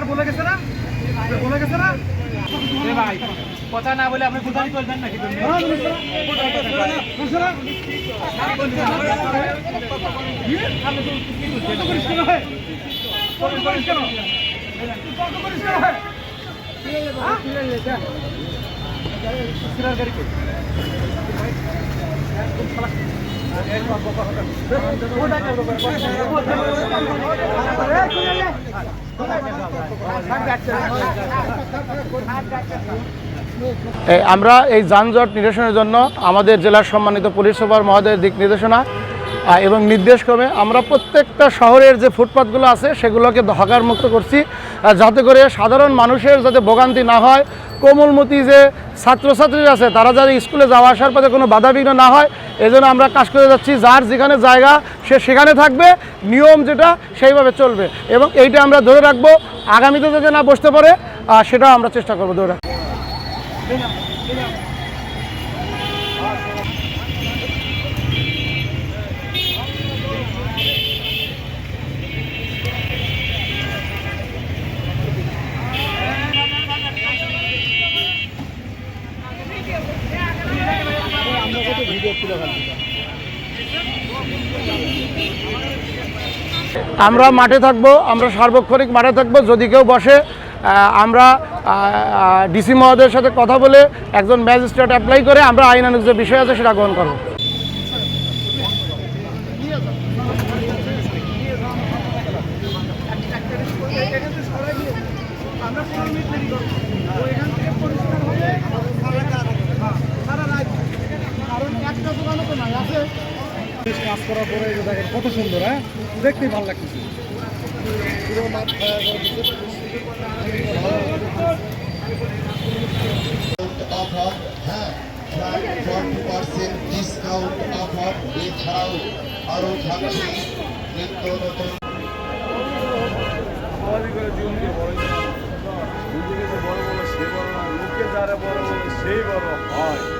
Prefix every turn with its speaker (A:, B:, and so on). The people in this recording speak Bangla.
A: আপনার বলে গেছে না? বলে গেছে না?
B: ভাই কথা না বলে আপনি কোথায় চলবেন নাকি তুমি?
C: আমরা এই যানজট নিরসনের জন্য আমাদের জেলার সম্মানিত পুলিশ সুপার মহোদয়ের দিক নির্দেশনা এবং নির্দেশক্রমে আমরা প্রত্যেকটা শহরের যে ফুটপাতগুলো আছে সেগুলোকে হকার মুক্ত করছি যাতে করে সাধারণ মানুষের যাতে ভোগান্তি না হয়। কোমলমতি যে ছাত্রছাত্রী আছে, তারা যাতে স্কুলে যাওয়া আসার পথে কোনো বাধাবিঘ্ন না হয়, এজন্য আমরা কাজ করে যাচ্ছি। যার যেখানে জায়গা, সে সেখানে থাকবে, নিয়ম যেটা, সেইভাবে চলবে। এবং এইটা আমরা ধরে রাখব, আগামীতে যাতে না বসতে পারে সেটাও আমরা চেষ্টা করব ধরে রাখতে। আমরা মাঠে থাকব, আমরা সার্বক্ষণিক মাঠে থাকব। যদি কেউ বসে আমরা ডিসি মহোদয়ের সাথে কথা বলে একজন ম্যাজিস্ট্রেট অ্যাপ্লাই করে আমরা আইনানুগ যে বিষয় আছে সেটা গ্রহণ করব।
A: কাজ করার পরে দেখেন কত সুন্দর হ্যাঁ দেখতেই ভালো লাগতেছে
D: অফার হ্যাঁ ফর্টি পার্সেন্ট ডিসকাউন্ট অফার আরও থাকছে নিত্য নতুন
E: বড় বড় সে বড় লোকে বড় বলে সেই বড় হয়